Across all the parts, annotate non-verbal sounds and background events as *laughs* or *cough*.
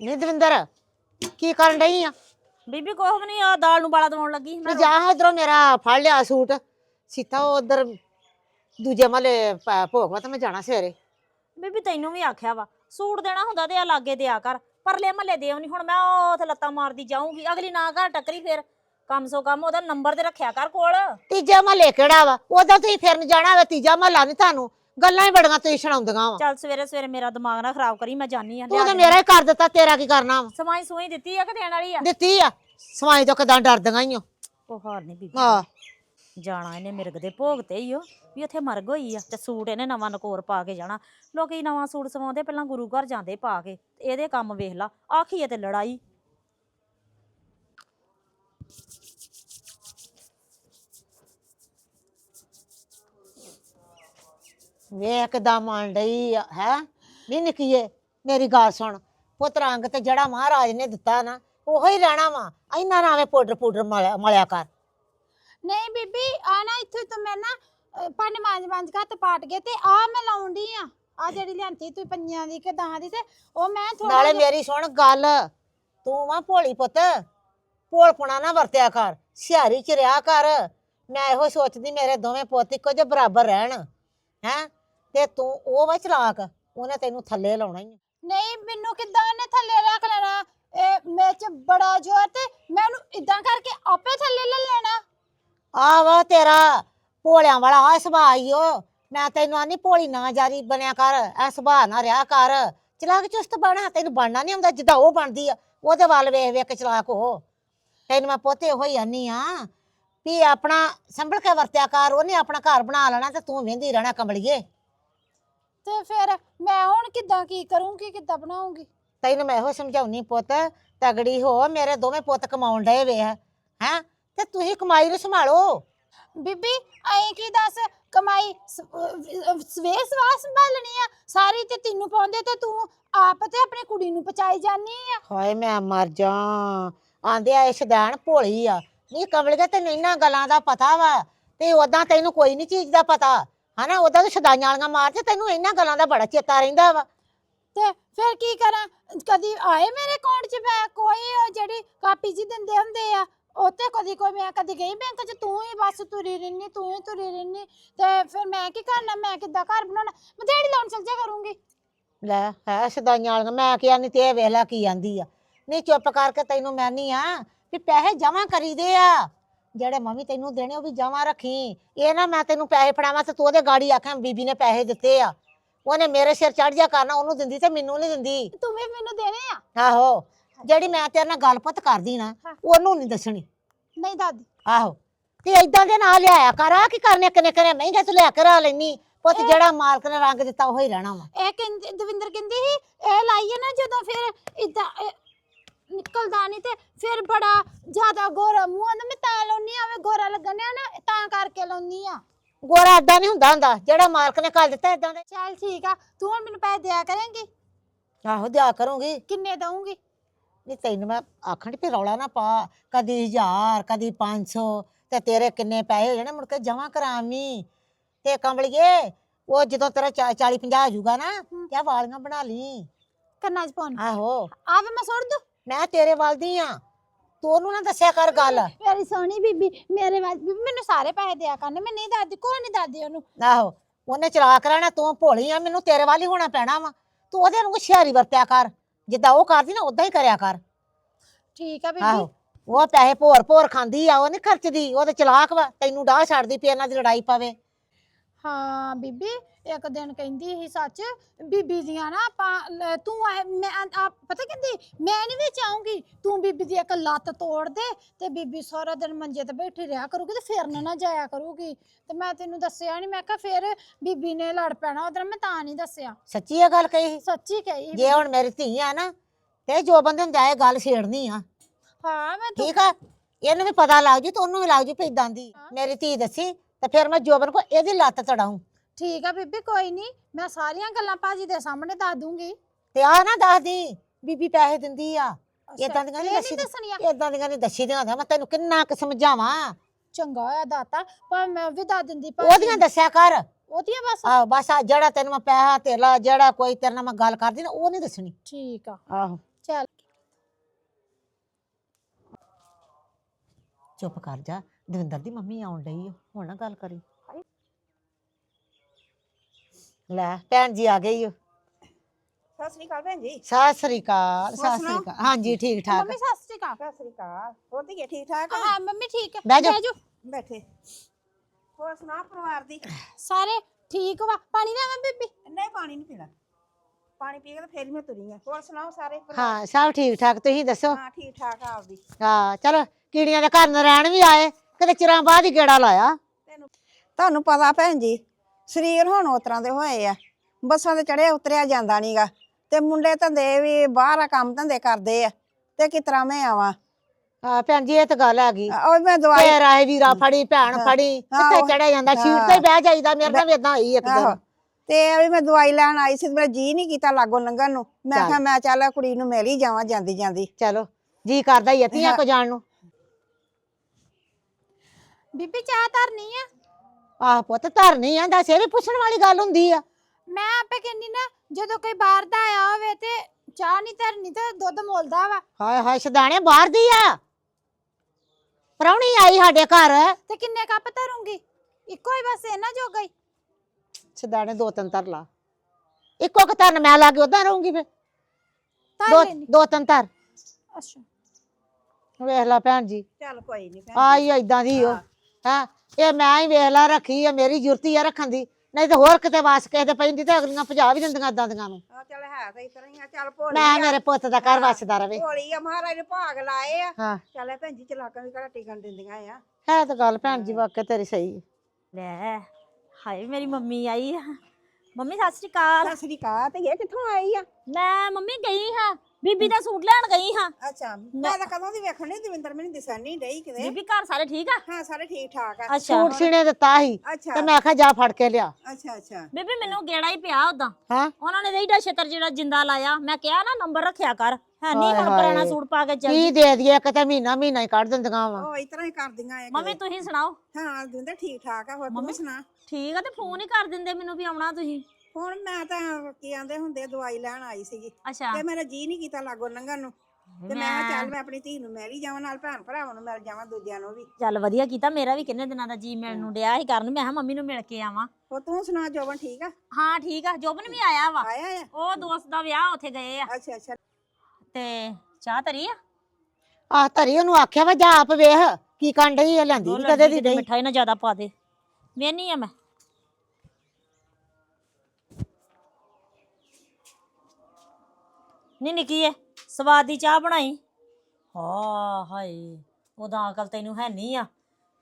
ਨੀ ਦਵਿੰਦਰ ਕੀ ਕਰਨ ਡਈ ਆ? ਬੀਬੀ ਕੋਹ ਵੀ ਨਹੀਂ ਆ ਦਾਲ ਨੂੰ ਬਾਲਾ ਦਵਾਉਣ ਲੱਗੀ ਮੈਂ ਜਾ ਇਧਰੋਂ ਮੇਰਾ ਫੜ ਲਿਆ ਸੂਟ। ਸੀਤਾ ਉਧਰ ਦੂਜੇ ਮਲੇ ਭੋਗ ਵਾ ਤੇ ਮੈਂ ਜਾਣਾ ਸਵੇਰੇ। ਬੀਬੀ ਤੈਨੂੰ ਵੀ ਆਖਿਆ ਵਾ ਸੂਟ ਦੇਣਾ ਹੁੰਦਾ ਤੇ ਆ ਲਾਗੇ ਦਿਆ ਕਰ। ਪਰਲੇ ਮਹੱਲੇ ਦੇਉ ਨਹੀਂ ਹੁਣ ਮੈਂ ਉਥੇ ਲੱਤਾਂ ਮਾਰਦੀ ਜਾਊਂਗੀ। ਅਗਲੀ ਨਾ ਘਰ ਟੱਕਰੀ ਫੇਰ ਕੰਮ ਸੋ ਕੰਮ ਉਹਦਾ ਨੰਬਰ ਤੇ ਰੱਖਿਆ ਕਰ ਕੋਲ। ਤੀਜੇ ਮਹੱਲੇ ਕਿਹੜਾ ਵਾ? ਉਹਦਾ ਤੁਸੀਂ ਫਿਰਨ ਜਾਣਾ ਵਾ ਤੀਜਾ ਮਹੱਲਾ ਨਹੀਂ ਤੁਹਾਨੂੰ। ਗੱਲਾਂ ਹੀ ਬੜੀਆਂ ਤੁਸੀਂ ਸੁਣਾਉਂਦੀਆਂ ਵਾ। ਚੱਲ ਸਵੇਰੇ ਸਵੇਰੇ ਮੇਰਾ ਦਿਮਾਗ ਨਾ ਖਰਾਬ ਕਰੀ ਮੈਂ ਜਾਨੀ ਆ ਤੂੰ ਤਾਂ ਮੇਰਾ ਹੀ ਕਰ ਦਿੱਤਾ ਤੇਰਾ ਕੀ ਕਰਨਾ ਵਾ? ਸਮਾਈ ਸੂਈ ਦਿੱਤੀ ਆ ਕਿ ਦੇਣ ਵਾਲੀ ਆ? ਦਿੱਤੀ ਆ। ਸਵਾਈ ਤੋਂ ਕਦਾਂ ਡਰਦੀਆਂ ਹੀ ਓ। ਉਹ ਹਾਰ ਨਹੀਂ ਬੀਬੀ। ਹਾਂ। ਜਾਣਾ ਇਹਨੇ ਮਿਰਗ ਦੇ ਭੋਗ ਤੇ ਹੀ ਓ ਵੀ ਉੱਥੇ ਮਰਗ ਹੋਈ ਆ ਤੇ ਸੂਟ ਇਹਨੇ ਨਵਾਂ ਨਕੋਰ ਪਾ ਕੇ ਜਾਣਾ। ਲੋਕੀ ਨਵਾਂ ਸੂਟ ਸਵਾਉਂਦੇ ਪਹਿਲਾਂ ਗੁਰੂ ਘਰ ਜਾਂਦੇ ਪਾ ਕੇ ਇਹਦੇ ਕੰਮ ਵੇਖ ਲਾ ਆਖੀਏ ਤੇ ਲੜਾਈ। ਵੇਖ ਕਿਦਾਂ ਮੰਨ ਡਈ ਹੈ? ਨਹੀਂ ਨਿੱਕੀਏ ਮੇਰੀ ਗੱਲ ਸੁਣ। ਪੁੱਤ ਰੰਗ ਤੇ ਜਿਹੜਾ ਮਹਾਰਾਜ ਨੇ ਦਿੱਤਾ ਨਾ ਉਹੋ ਹੀ ਰਹਿਣਾ ਵਾ। ਇੰਨਾ ਨਾ ਐਵੇਂ ਪਾਊਡਰ ਪੂਡਰ ਮਲਿਆ ਮਲਿਆ ਕਰ। ਨਹੀਂ ਬੀਬੀ ਆ ਨਾ ਇੱਥੇ ਤਾਂ ਮੈਂ ਨਾ ਅਹ, ਮਾਂਜ ਮਾਂਜ ਹੱਥ ਪਾਟ ਗਏ ਤੇ ਆ ਮੈਂ ਲਾਉਂਦੀ ਆ। ਆ ਜਿਹੜੀ ਲਿਆਂਤੀ ਤੂੰ ਪੰਜਾਂ ਦੀ ਕਿ ਦਹਾਂ ਦੀ ਤੇ ਉਹ ਮੈਂ ਥੋੜਾ ਨਾਲੇ ਮੇਰੀ ਸੁਣ ਗੱਲ। ਤੂੰ ਵਾ ਭੋਲੀ ਪੁੱਤ। ਭੋਲਪਣਾ ਨਾ ਵਰਤਿਆ ਕਰ। ਸਿਹਾਰੀ ਚ ਰਿਆ ਕਰ। ਮੈਂ ਇਹੋ ਸੋਚਦੀ ਮੇਰੇ ਦੋਵੇਂ ਪੁੱਤ ਇੱਕੋ ਜਿਹੇ ਬਰਾਬਰ ਰਹਿਣ। ਹੈ? ਤੇ ਤੂੰ ਉਹ ਵਾ ਚਲਾਕ ਉਹਨੇ ਤੈਨੂੰ ਥੱਲੇ ਲਾਉਣਾ ਹੀ ਆ। ਨਹੀਂ ਮੈਨੂੰ ਕਿੱਦਾਂ ਉਹਨੇ ਥੱਲੇ ਰੱਖ ਲੈਣਾ? ਇਹ ਮੇਰੇ ਚ ਬੜਾ ਜ਼ੋਰ ਤੇ ਮੈਨੂੰ ਇਦਾਂ ਕਰਕੇ ਆਪੇ ਥੱਲੇ ਲੈ ਲੈਣਾ। ਆ ਵਾ ਤੇਰਾ ਭੋਲਿਆਂ ਵਾਲਾ ਆ ਸੁਭਾਅ ਈ ਓ। ਮੈਂ ਤੈਨੂੰ ਆਨੀ ਭੋਲੀ ਨਾ ਜਾਰੀ ਬਣਿਆ ਕਰ ਐ ਸੁਭਾਅ ਨਾ ਰਿਆ ਕਰ। ਚਲਾਕ ਚੁਸਤ ਬਣਾ ਤੈਨੂੰ ਬਣਨਾ ਨਹੀਂ ਆਉਂਦਾ ਜਿੱਦਾਂ ਉਹ ਬਣਦੀ ਆ। ਉਹਦੇ ਵੱਲ ਵੇਖ ਵੇਖ ਕੇ ਚਲਾਕ ਹੋ ਤੈਨੂੰ ਮੈਂ ਪੋਤੇ ਹੋਈ ਆਨੀ ਆ ਵੀ ਆਪਣਾ ਸੰਭਲ ਕੇ ਵਰਤਿਆ ਕਰ ਉਹਨੇ ਆਪਣਾ ਘਰ ਬਣਾ ਲੈਣਾ ਤੇ ਤੂੰ ਵਹਿੰਦੀ ਰਹਿਣਾ ਕੰਬਲੀਏ। ਤੇ ਫਿਰ ਮੈਂ ਹੁਣ ਕਿੱਦਾਂ ਕੀ ਕਰੂੰਗੀ ਕਿੱਦਾਂ ਬਣਾਉਂਗੀ? ਤੈਨੂੰ ਮੈਂ ਇਹੋ ਸਮਝਾਉਣੀ ਪੁੱਤ ਤਗੜੀ ਹੋ ਮੇਰੇ ਦੋਵੇਂ ਪੁੱਤ ਕਮਾਉਣ ਡਏ ਵੇ ਹੈ ਹੈਂ? ਤੇ ਤੁਸੀਂ ਕਮਾਈ ਨੂੰ ਸੰਭਾਲੋ। ਬੀਬੀ ਐਂ ਕੀ ਦੱਸ ਕਮਾਈ ਸਵੇ ਸਵਾ ਸੰਭਾਲਣੀ ਆ ਸਾਰੀ ਤੇ ਤੈਨੂੰ ਪਾਉਂਦੇ ਤੇ ਤੂੰ ਆਪ ਤੇ ਆਪਣੀ ਕੁੜੀ ਨੂੰ ਪਚਾਈ ਜਾਨੀ ਆ। ਹਾਏ ਮੈਂ ਮਰ ਜਾ। ਆਂਦੇ ਆ ਇਸ ਦੇਣ ਭੋਲੀ ਆ। ਨਹੀਂ ਕਮਲਗੇ ਤੈਨੂੰ ਇਹਨਾਂ ਗੱਲਾਂ ਦਾ ਪਤਾ ਵਾ ਤੇ ਉਦਾਂ ਤੈਨੂੰ ਕੋਈ ਨਹੀਂ ਚੀਜ਼ ਦਾ ਪਤਾ। ਹਨਾ ਉਦਾਂ ਤੂੰ ਸ਼ਦਾਈਆਂ ਵਾਲੀਆਂ ਮਾਰਦੇ ਤੈਨੂੰ ਇਹਨਾਂ ਗੱਲਾਂ ਦਾ ਬੜਾ ਚੇਤਾ ਰਹਿੰਦਾ ਵਾ। ਤੇ ਫਿਰ ਕੀ ਕਰਾਂ? ਕਦੀ ਆਏ ਮੇਰੇ ਅਕਾਊਂਟ 'ਚ ਪੈ ਕੋਈ ਉਹ ਜਿਹੜੀ ਕਾਪੀ ਜੀ ਦਿੰਦੇ ਹੁੰਦੇ ਆ ਉੱਤੇ ਕਦੀ ਕੋਈ ਮੈਂ ਕਦੀ ਗਈ ਬੈਂਕ 'ਚ ਤੂੰ ਹੀ ਬਸ ਤੁਰੀ ਰਹਿਨੀ ਤੂੰ ਹੀ ਤੁਰੀ ਰਹਿਨੀ ਤੇ ਫਿਰ ਮੈਂ ਕੀ ਕਰਨਾ ਮੈਂ ਕਿੱਦਾਂ ਘਰ ਬਣਾਉਣਾ? ਮੈਂ ਦਿਹਾੜੀ ਲਾਉਣ ਚਲ ਜਾ ਕਰੂੰਗੀ। ਲੈ ਹੈ ਸ਼ਦਾਈਆਂ ਵਾਲੀਆਂ ਮੈਂ ਕਿਹਾ ਨਹੀਂ ਤੇ ਇਹ ਵੇਖ ਲੈ ਕੀ ਆਂਦੀ ਆ। ਨਹੀਂ ਚੁੱਪ ਕਰਕੇ ਤੈਨੂੰ ਮੈਂ ਨਹੀਂ ਆ ਵੀ ਪੈਸੇ ਜਮਾ ਕਰੀਦੇ ਆ। ਜਿਹੜੇ ਮੰਮੀ ਤੈਨੂੰ ਦੇਣੇ ਉਹ ਵੀ ਜਮਾ ਰੱਖੀ। ਇਹ ਨਾ ਮੈਂ ਤੈਨੂੰ ਪੈਸੇ ਫੜਾਵਾਂ ਤੇ ਤੂੰ ਉਹਦੇ ਗਾੜੀ ਆਖਾਂ ਬੀਬੀ ਨੇ ਪੈਸੇ ਦਿੱਤੇ ਆ। ਉਹਨੇ ਮੇਰੇ ਸਿਰ ਚੜ ਜਾ ਕਰਨਾ ਉਹਨੂੰ ਦਿੰਦੀ ਤੇ ਮੈਨੂੰ ਨਹੀਂ ਦਿੰਦੀ। ਤੂੰ ਵੀ ਮੈਨੂੰ ਦੇਣੇ ਆ? ਆਹੋ ਜਿਹੜੀ ਮੈਂ ਤੇਰੇ ਨਾਲ ਗੱਲਪਤ ਕਰਦੀ ਨਾ ਹਾਂ। ਉਹਨੂੰ ਨਹੀਂ ਦੱਸਣੀ। ਨਹੀਂ ਦਾਦੀ ਆਹੋ ਤੇ ਇਦਾਂ ਦੇ ਨਾਲ ਲਿਆਇਆ ਕਰ ਆ ਕੀ ਕਰਨੇ ਕਿਨੇ ਕਰੇ ਮਹਿੰਗਾ ਤੂੰ ਲਿਆ ਕਰਾ ਲੈਨੀ ਪੁੱਤ ਜਿਹੜਾ ਮਾਲਕ ਨੇ ਰੰਗ ਦਿੱਤਾ ਉਹ ਹੀ ਰਹਿਣਾ ਵਾ। ਇਹ ਕਹਿੰਦੀ ਦਵਿੰਦਰ ਕਹਿੰਦੀ ਸੀ ਇਹ ਲਾਈਏ ਨਾ ਜਦੋਂ ਫਿਰ ਇਦਾਂ ਨਿਕਲਦਾ ਨਹੀਂ ਤੇ ਫਿਰ ਬੜਾ ਜ਼ਿਆਦਾ ਗੋਰਾ ਮੂੰਹ ਆਂਦਾ ਮੈਂ ਤਾਂ ਲਾਉਣੀ ਆਵੇ ਗੋਰਾ ਲੱਗਣਿਆ ਨਾ ਤਾਂ ਕਰਕੇ ਲਾਉਣੀ ਆ ਗੋਰਾ ਏਦਾਂ ਨਹੀਂ ਹੁੰਦਾ ਹੁੰਦਾ। ਜਿਹੜਾ ਮਾਲਕ ਨੇ ਕਰ ਦਿੱਤਾ ਇਦਾਂ ਦੇ। ਚੱਲ ਠੀਕ ਆ ਤੂੰ ਹੁਣ ਮੈਨੂੰ ਪੈਸੇ ਦਿਆ ਕਰੇਂਗੀ? ਆਹੋ ਦਿਆ ਕਰੂੰਗੀ। ਕਿੰਨੇ ਦਊਂਗੀ? ਨਹੀਂ ਤੈਨੂੰ ਮੈਂ ਆਖਣ ਤੇ ਰੌਲਾ ਨਾ ਪਾ। ਕਦੀ 1000 ਕਦੀ 500 ਤੇ ਤੇਰੇ ਕਿੰਨੇ ਪੈਸੇ ਹੋ ਜਾਣੇ ਮੁੜ ਕੇ ਜਮਾ ਕਰਾਵੀਂ। ਤੇ ਕੰਬਲੀਏ ਉਹ ਜਦੋਂ ਤੇਰਾ 40 50 ਆ ਜਾਊਗਾ ਨਾ। ਕਿਆ ਵਾਲੀਆਂ ਬਣਾ ਲਈ? ਕੰਨਾਂ 'ਚ ਪਾਉਣ। ਆਹੋ। ਆਵੇ ਮੈਂ ਸੁੱਟ ਦੂੰ। ਮੈਂ ਤੇਰੇ ਵੱਲ ਦੀ ਆ। ਤੂੰ ਉਹਨੂੰ ਨਾ ਦੱਸਿਆ ਕਰ ਗੱਲ। ਮੇਰੀ ਸੋਹਣੀ ਬੀਬੀ ਮੇਰੇ ਵਾਲ ਬੀਬੀ ਮੈਨੂੰ ਸਾਰੇ ਪੈਸੇ ਦਿਆ ਕਰਨੇ ਮੈਂ ਨਹੀਂ ਦਾਦੀ ਕੋਈ ਨਹੀਂ ਦਾਦੀ ਉਹਨੂੰ। ਆਹੋ ਉਹਨੇ ਚਲਾ ਕਰਾਣਾ ਤੂੰ ਭੋਲੀ ਆ ਮੈਨੂੰ ਤੇਰੇ ਵੱਲ ਹੀ ਹੋਣਾ ਪੈਣਾ ਵਾ। ਤੂੰ ਉਹਦੇ ਨੂੰ ਹੁਸ਼ਿਆਰੀ ਵਰਤਿਆ ਕਰ। ਜਿੱਦਾਂ ਉਹ ਕਰਦੀ ਨਾ ਉਦਾਂ ਹੀ ਕਰਿਆ ਕਰ। ਠੀਕ ਆ ਆਹੋ ਬੀਬੀ ਉਹ ਪੈਸੇ ਭੋਰ ਭੋਰ ਖਾਂਦੀ ਆ ਉਹ ਨਹੀਂ ਖਰਚਦੀ ਉਹ ਤੇ ਚਲਾਕ ਵਾ। ਤੈਨੂੰ ਡਾਹ ਛੱਡਦੀ ਪਈ ਇਹਨਾਂ ਦੀ ਲੜਾਈ ਪਵੇ। ਹਾਂ ਬੀਬੀ ਇੱਕ ਦਿਨ ਕਹਿੰਦੀ ਸੀ ਸੱਚ ਬੀਬੀ ਦੀਆਂ ਨਾ ਆਪਾਂ ਲੈ, ਤੂੰ ਐ- ਮੈਂ ਆ- ਪਤਾ ਕਹਿੰਦੀ ਮੈਂ ਨਹੀਂ ਵਿੱਚ ਆਉਂਗੀ ਤੂੰ ਬੀਬੀ ਦੀ ਇੱਕ ਲੱਤ ਤੋੜ ਦੇ ਤੇ ਬੀਬੀ ਸਾਰਾ ਦਿਨ ਮੰਜੇ ਤੇ ਬੈਠੀ ਰਿਹਾ ਕਰੂਗੀ ਤੇ ਫਿਰਨ ਨਾ ਜਾਇਆ ਕਰੂਗੀ। ਤੇ ਮੈਂ ਤੈਨੂੰ ਦੱਸਿਆ ਨਹੀਂ ਮੈਂ ਕਿਹਾ ਫਿਰ ਬੀਬੀ ਨੇ ਲੜ ਪੈਣਾ ਉਧਰ ਮੈਂ ਤਾਂ ਨਹੀਂ ਦੱਸਿਆ। ਸੱਚੀ ਇਹ ਗੱਲ ਕਹੀ ਸੱਚੀ ਕਹੀ ਜੇ ਹੁਣ ਮੇਰੀ ਧੀ ਆ ਨਾ ਤੇ ਜੋ ਬੰਦੇ ਨੂੰ ਜਾਏ ਗੱਲ ਛੇੜਨੀ ਆ। ਹਾਂ ਮੈਂ ਤੂੰ ਠੀਕ ਆ? ਇਹਨੂੰ ਵੀ ਪਤਾ ਲੱਗ ਜੂ ਤੇ ਉਹਨੂੰ ਵੀ ਲੱਗ ਜੂ ਪਈ ਦੀ। ਹਾਂ। ਮੇਰੀ ਧੀ ਦੱਸੀ ਤੇ ਫਿਰ ਮੈਂ ਜੋਬਨ ਕੋ ਇਹਦੀ ਲੱਤ ਤੜਾਉਂ ਠੀਕ ਆ ਬੀਬੀ ਕੋਈ ਨਹੀਂ ਮੈਂ ਸਾਰੀਆਂ ਗੱਲਾਂ ਭਾਜੀ ਦੇ ਸਾਹਮਣੇ ਦੱਸ ਦੂੰਗੀ। ਤੇ ਆ ਨਾ ਦੱਸ ਦੀ ਬੀਬੀ ਪੈਸੇ ਦਿੰਦੀ ਆ। ਇਦਾਂ ਦੀਆਂ ਨਹੀਂ ਦੱਸੀ ਇਦਾਂ ਦੀਆਂ ਨਹੀਂ ਦੱਸੀ ਦੀਆਂ ਮੈਂ ਤੈਨੂੰ ਕਿੰਨਾ ਕੁ ਸਮਝਾਵਾਂ। ਚੰਗਾ ਹੋਇਆ ਦਾਤਾ ਪਰ ਮੈਂ ਵੀ ਦੱਸ ਦਿੰਦੀ ਭਾਜੀ ਉਹਦੀਆਂ ਦੱਸਿਆ ਕਰ। ਉਹਦੀਆਂ ਬਸ? ਆਹ ਬਸ ਆ ਜਿਹੜਾ ਤੈਨੂੰ ਮੈਂ ਪੈਸਾ ਤੇਲਾ ਜਿਹੜਾ ਕੋਈ ਤੇਰੇ ਨਾਲ ਮੈਂ ਗੱਲ ਕਰਦੀ ਨਾ ਉਹ ਨਹੀਂ ਦੱਸਣੀ। ਠੀਕ ਆ। ਆਹੋ। ਚੱਲ। ਚੁੱਪ ਕਰ ਜਾ ਦਵਿੰਦਰ ਦੀ ਮੰਮੀ ਆਉਣ ਡਈ ਹੁਣ ਨਾ ਗੱਲ ਕਰੀ। ਲੈ ਭੈਣ ਜੀ ਆ ਗਈ ਓ। ਸਤਿ ਸ੍ਰੀ ਅਕਾਲ ਭੈਣ ਜੀ। ਸਤਿ ਸ੍ਰੀ ਅਕਾਲ ਸਤਿ ਸ੍ਰੀ? ਅਕਾਲ। ਹਾਂਜੀ ਠੀਕ ਠਾਕ। ਮੰਮੀ ਸਤਿ ਸ਼੍ਰੀ ਅਕਾਲ। ਸਤਿ ਸ੍ਰੀ ਅਕਾਲ। ਹੋਰ ਧੀਏ ਠੀਕ ਠਾਕ ਆ? ਹਾਂ ਮੰਮੀ ਠੀਕ ਹੈ। ਬਹਿ ਜਾਓ। ਬੈਠੇ। ਹੋਰ ਸੁਣਾ ਪਰਿਵਾਰ ਦੀ? ਸਾਰੇ ਠੀਕ ਵਾ? ਪਾਣੀ ਲੈਵਾਂ ਬੀਬੀ? ਨਹੀਂ ਪਾਣੀ ਨਹੀਂ ਪੀਣਾ। ਪਾਣੀ ਪੀ ਕੇ ਤੇ ਫੇਰ ਹੀ ਮੈਂ ਤੁਰੀ ਆ। ਹੋਰ ਸੁਣਾਓ ਸਾਰੇ ਪਰਿਵਾਰ? ਹਾਂ ਸਭ ਠੀਕ ਠਾਕ ਤੁਸੀਂ ਦੱਸੋ? ਹਾਂ ਠੀਕ ਠਾਕ ਆ ਆਪਦੀ। ਹਾਂ ਚਲੋ ਕੀੜੀਆਂ ਦੇ ਘਰ ਨੂੰ ਰਹਿਣ ਵੀ ਆਏ ਕਦੇ ਚਿਰਾਂ ਬਾਅਦ ਹੀ ਗੇੜਾ ਲਾਇਆ। ਤੈਨੂੰ ਤੁਹਾਨੂੰ ਪਤਾ ਭੈਣ ਜੀ ਸਰੀਰ ਹੁਣ ਉਸ ਤਰ੍ਹਾਂ ਦੇ ਹੋਏ ਆ। ਬੱਸਾਂ ਤੇ ਚੜਿਆ ਉਤਰਿਆ ਜਾਂਦਾ ਨਹੀਂਗਾ ਤੇ ਮੁੰਡੇ ਧੰਦੇ ਵੀ ਬਾਹਰ ਆ ਕੰਮ ਧੰਦੇ ਕਰਦੇ ਆ। ਤੇ ਕਿਸ ਤਰ੍ਹਾਂ ਮੈਂ ਆਵਾਂ? ਹਾਂ ਭੈਣ ਜੀ ਇਹ ਤਾਂ ਗੱਲ ਹੈਗੀ। ਉਹ ਮੈਂ ਦਵਾਈ ਫੇਰ ਆਏ ਵੀਰਾ ਫੜੀ ਭੈਣ ਫੜੀ ਹਾਂ, ਕਿੱਥੇ ਉਹ- ਚੜਿਆ ਜਾਂਦਾ? ਸੀਟ ਤੇ ਹੀ ਬਹਿ ਜਾਈਦਾ ਮੇਰੇ ਨਾਲ ਵੀ ਇਦਾਂ ਹੋਈ ਇੱਕ ਆਹੋ। ਦਿਨ। ਤੇ ਇਹ ਵੀ ਮੈਂ ਦਵਾਈ ਲੈਣ ਆਈ ਸੀ ਤੇ ਮੇਰਾ ਜੀ ਨਹੀਂ ਕੀਤਾ ਲਾਗੋ ਲੰਘਣ ਨੂੰ। ਮੈਂ ਚੱਲ। ਕਿਹਾ ਮੈਂ ਚੱਲ ਕੁੜੀ ਨੂੰ ਮਿਲ ਹੀ ਜਾਵਾਂ ਜਾਂਦੀ ਜਾਂਦੀ। ਚਲੋ ਜੀ ਕਰਦਾ ਹੀ ਧੀਆਂ ਕੋ ਜਾਣ ਨੂੰ। ਬੀਬੀ ਚਾਹ ਧਰਨੀ ਆ? ਆਹ ਪੁੱਤ ਧਰਨੀ ਆ ਦੱਸ ਇਹ ਵੀ ਪੁੱਛਣ ਵਾਲੀ ਗੱਲ ਹੁੰਦੀ ਆ। ਮੈਂ ਆਪੇ ਕਹਿੰਦੀ ਨਾ ਜਦੋਂ ਕੋਈ ਬਾਹਰ ਦਾ ਆਇਆ ਹੋਵੇ ਤੇ ਚਾਹ ਨਹੀਂ ਧਰਨੀ ਤੇ ਦੁੱਧ ਮੋਲਦਾ ਵਾ। ਹਾਏ ਹਾਏ ਸਦਾਣੇ ਬਾਹਰ ਦੀ ਆ। ਪ੍ਰਾਹੁਣੀ ਆਈ ਸਾਡੇ ਘਰ। ਤੇ ਕਿੰਨੇ ਕੱਪ ਧਰੂੰਗੀ? ਇੱਕੋ ਹੀ ਬਸ ਇਹਨਾਂ ਜੋਗਾ ਹੀ। ਸਦਾਣੇ ਦੋ ਤਿੰਨ ਧਰ ਲਾ। ਇੱਕੋ ਕੁ ਧਰਨ ਮੈਂ ਲਾ ਕੇ ਉਦਾਂ ਰਹੂੰਗੀ ਫੇ ਧਰ ਦੋ ਲੈਣੀ ਦੋ ਤਿੰਨ ਧਰ। ਅੱਛਾ। ਵੇਖ ਲੈ ਭੈਣ ਜੀ। ਚੱਲ ਕੋਈ ਨਹੀਂ ਆਈ ਏਦਾਂ ਦੀ ਹੋ। ਹਾਂ ਇਹ ਮੈਂ ਹੀ ਵੇਖ ਲਾ ਰੱਖੀ ਆ ਮੇਰੀ ਜੁਰਤੀ ਆ ਰੱਖਣ ਦੀ। ਨਹੀਂ ਤੇ ਹੋਰ ਕਿਤੇ ਵਾਸ ਕਿਸੇ ਦੇ ਪੈਂਦੀ ਤੇ ਅਗਲੀਆਂ ਭਜਾ ਵੀ ਦਿੰਦੀਆਂ ਏਦਾਂ ਦੀਆਂ ਨੂੰ। ਆ ਚੱਲ ਹੈ ਤਾਂ ਇਸ ਤਰ੍ਹਾਂ ਹੀ ਆ ਚੱਲ ਭੋਲੀ ਮੈਂ ਆ। ਮੇਰੇ ਪੁੱਤ ਦਾ ਘਰ ਵਸਦਾ ਰਵੇ। ਭੋਲੀ ਆ ਮਹਾਰਾਜ ਨੇ ਭਾਗ ਲਾਏ ਆ। ਹਾਂ। ਚੱਲ ਇਹ ਭੈਣ ਜੀ ਚਲਾਕਾਂ ਵੀ ਕਿਹੜਾ ਟਿਕਣ ਦਿੰਦੀਆਂ ਆ। ਹੈ ਤਾਂ ਗੱਲ ਭੈਣ ਜੀ ਵਾਕਿਆ ਤੇਰੀ ਸਹੀ ਹੈ ਲੈ ਹਾਏ ਮੇਰੀ ਮੰਮੀ ਆਈ ਆ। ਮੰਮੀ ਸਤਿ ਸ਼੍ਰੀ ਅਕਾਲ। ਸਤਿ ਸ੍ਰੀ ਅਕਾਲ ਤੇ ਇਹ ਕਿੱਥੋਂ ਆਈ ਆ? ਮੈਂ ਮੰਮੀ ਗਈ ਹਾਂ। ਬੀਬੀ ਦਾ ਸੂਟ ਲੈਣ ਗਈ ਹਾਂ। ਅੱਛਾ ਮੈਂ ਤਾਂ ਕਦੋਂ ਦੀ ਵੇਖਣ ਨਹੀਂ ਦਵਿੰਦਰ ਮੈਨੂੰ ਦਿਸਣ ਨਹੀਂ ਡਈ ਕਿਤੇ। ਬੀਬੀ ਘਰ ਸਾਰੇ ਠੀਕ ਆ? ਹਾਂ ਸਾਰੇ ਠੀਕ ਠਾਕ ਆ। ਅੱਛਾ। ਸੂਟ ਸੀਨੇ ਦਿੱਤਾ ਸੀ ਅੱਛਾ। ਤੇ ਮੈਂ ਆਖਿਆ ਜਾ ਫੜ ਕੇ ਲਿਆ। ਅੱਛਾ ਅੱਛਾ। ਬੀਬੀ ਮੈਨੂੰ ਗੇੜਾ ਹੀ ਪਿਆ ਉਦਾਂ ਹਾਂ। ਉਹਨਾਂ ਨੇ ਰਹੀਦਾ ਛੇਤਰ ਜਿਹੜਾ ਜਿੰਦਾ ਲਾਇਆ। ਮੈਂ ਕਿਹਾ ਨਾ ਨੰਬਰ ਰੱਖਿਆ ਕਰ। ਹੈ ਨਹੀਂ ਹਾਏ ਹੁਣ ਪੁਰਾਣਾ। ਸੂਟ ਪਾ ਕੇ ਚੱਲ ਕੀ ਜੀ। ਦੇ ਦਈਏ ਕਿਤੇ ਮਹੀਨਾ ਮਹੀਨਾ ਹੀ ਕੱਢ ਦਿੰਦੀਆਂ ਵਾ। ਉਹ ਇਸ ਤਰ੍ਹਾਂ ਹੀ ਕਰਦੀਆਂ ਆ ਮੰਮੀ। ਤੁਸੀਂ ਸੁਣਾਓ। ਹਾਂ ਦਵਿੰਦਰ ਠੀਕ ਠਾਕ ਆ ਹੋਰ ਤੂੰ ਸੁਣਾ? ਠੀਕ ਆ ਤੇ ਫੋਨ ਹੀ ਕਰ ਦਿੰਦੇ ਮੈਨੂੰ ਵੀ ਆਉਣਾ ਤੁਸੀਂ। ਹੁਣ ਮੈਂ ਤਾਂ ਕੀ ਆਂਦੇ ਹੁੰਦੇ ਦਵਾਈ ਲੈਣ ਆਈ ਸੀਗੀ। ਅੱਛਾ। ਤੇ ਮੇਰਾ ਜੀ ਨਹੀਂ ਕੀਤਾ ਲਾਗੋ ਲੰਘਣ ਨੂੰ। ਤੇ ਮੈਂ ਕਿਹਾ ਚੱਲ ਮੈਂ ਆਪਣੀ ਧੀ ਨੂੰ ਮਿਲ ਹੀ ਜਾਵਾਂ ਨਾਲ ਭੈਣ ਭਰਾਵਾਂ ਨੂੰ ਮਿਲ ਜਾਵਾਂ ਦੂਜਿਆਂ ਨੂੰ ਵੀ। ਚੱਲ ਵਧੀਆ ਕੀਤਾ ਮੇਰਾ ਵੀ ਕਿੰਨੇ ਦਿਨਾਂ ਦਾ ਜੀ ਮਿਲਣ ਨੂੰ ਡਿਆ ਸੀ ਕਰਨ ਮੈਂ ਕਿਹਾ ਮੰਮੀ ਨੂੰ ਮਿਲ ਕੇ ਆਵਾਂ। ਹੋਰ ਤੂੰ ਸੁਣਾ ਜੋਬਨ ਠੀਕ ਆ? ਹਾਂ ਠੀਕ ਆ ਜੋਬਨ ਵੀ ਆਇਆ ਵਾ। ਆਇਆ ਆ? ਉਹ ਦੋਸਤ ਦਾ ਵਿਆਹ ਉੱਥੇ ਗਏ ਆ। ਅੱਛਾ ਅੱਛਾ। ਤੇ ਚਾਹ ਧਰੀ ਆ? ਆਹ ਧਰੀ ਉਹਨੂੰ ਆਖਿਆ ਵਾ ਜਾ ਆਪ ਵੇਖ ਕੀ ਕਰਨ ਡਈ ਆ ਲੈਂਦੀ ਨੀ ਕਦੇ ਦੀ ਡਈ ਮਿਠਾਈ ਨਾ ਜ਼ਿਆਦਾ ਪਾ ਦੇ। ਵੇਨੀ ਆ ਮੈਂ। ਨੀ ਨਿੱਕੀ ਐ ਸਵਾਦ ਦੀ ਚਾਹ ਬਣਾਈ। ਹਾਂ ਹਾਏ, ਉਹਦਾ ਅਕਲ ਤੈਨੂੰ ਹੈ ਨਹੀਂ ਆ।